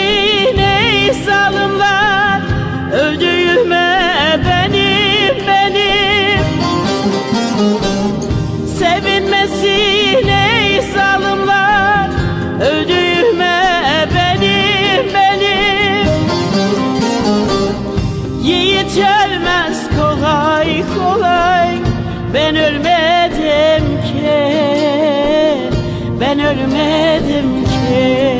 beni ey zalimler? Öldürme benim benim. Sevinmesin ey zalimler? Öldürme benim benim. Yiğit ölmez kolay kolay. Ben ölmedim ki Ben ölmedim ki.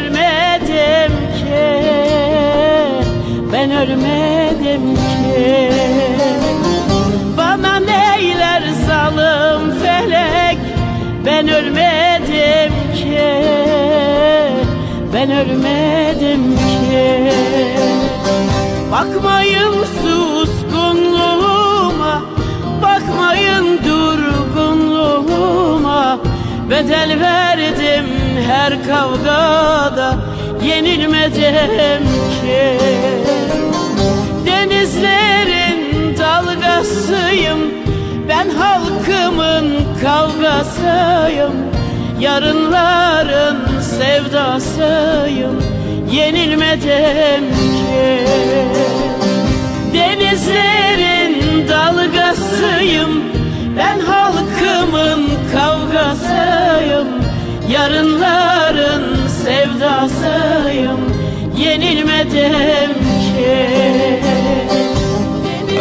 ölmedim ki Ben ölmedim ki. Bana neyler salım felek Ben ölmedim ki Ben ölmedim ki. Bakmayın suskunluğuma Bakmayın durgunluğuma Bedel verdim her kavgada Yenilmedim ki. Denizlerin dalgasıyım Ben halkımın kavgasıyım. Yarınların sevdasıyım Yenilmedim ki. Denizlerin dalgasıyım Yarınların sevdasıyım Yenilmedim ki.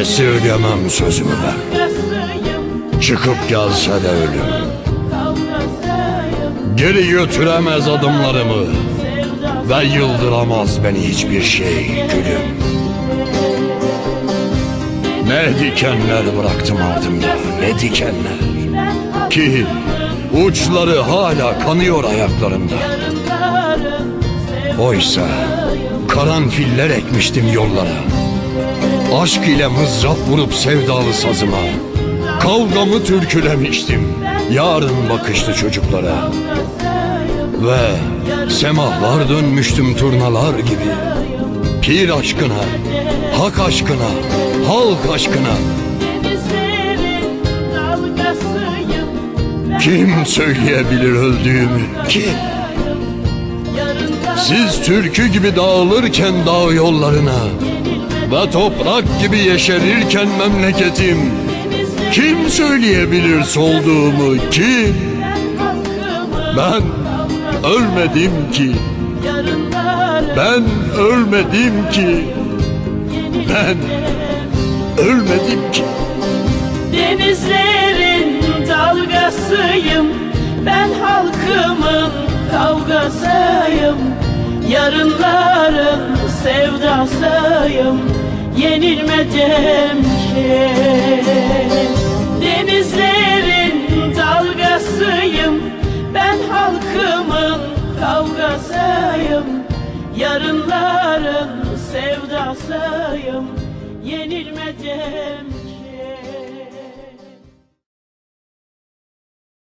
Esirgemem sözümü ben. Çıkıp gelse de ölüm. Geri götüremez adımlarımı. Ve yıldıramaz beni hiçbir şey gülüm. Ne dikenler bıraktım ardımda Ne dikenler. Ki uçları hala kanıyor ayaklarımda Oysa karanfiller ekmiştim yollara. Aşk ile mızrap vurup sevdalı sazıma. Kavgamı türkülemiştim? Yarın bakışlı çocuklara. Ve semahlar dönmüştüm turnalar gibi. Pir aşkına, hak aşkına, halk aşkına. Denizlerin dalgasıyım Kim söyleyebilir öldüğümü? Kim? Siz türkü gibi dağılırken dağ yollarına Ve toprak gibi yeşerirken memleketim Kim söyleyebilir solduğumu? Halkımın Ben ölmedim ki. Ben ölmedim ki. Ben ölmedim ki. Denizlerin dalgasıyım Ben halkımın kavgasıyım. Yarınların sevdasıyım. Yenilmedim ki Denizlerin dalgasıyım. Ben halkımın kavgasıyım. Yarınların sevdasıyım. Yenilmedim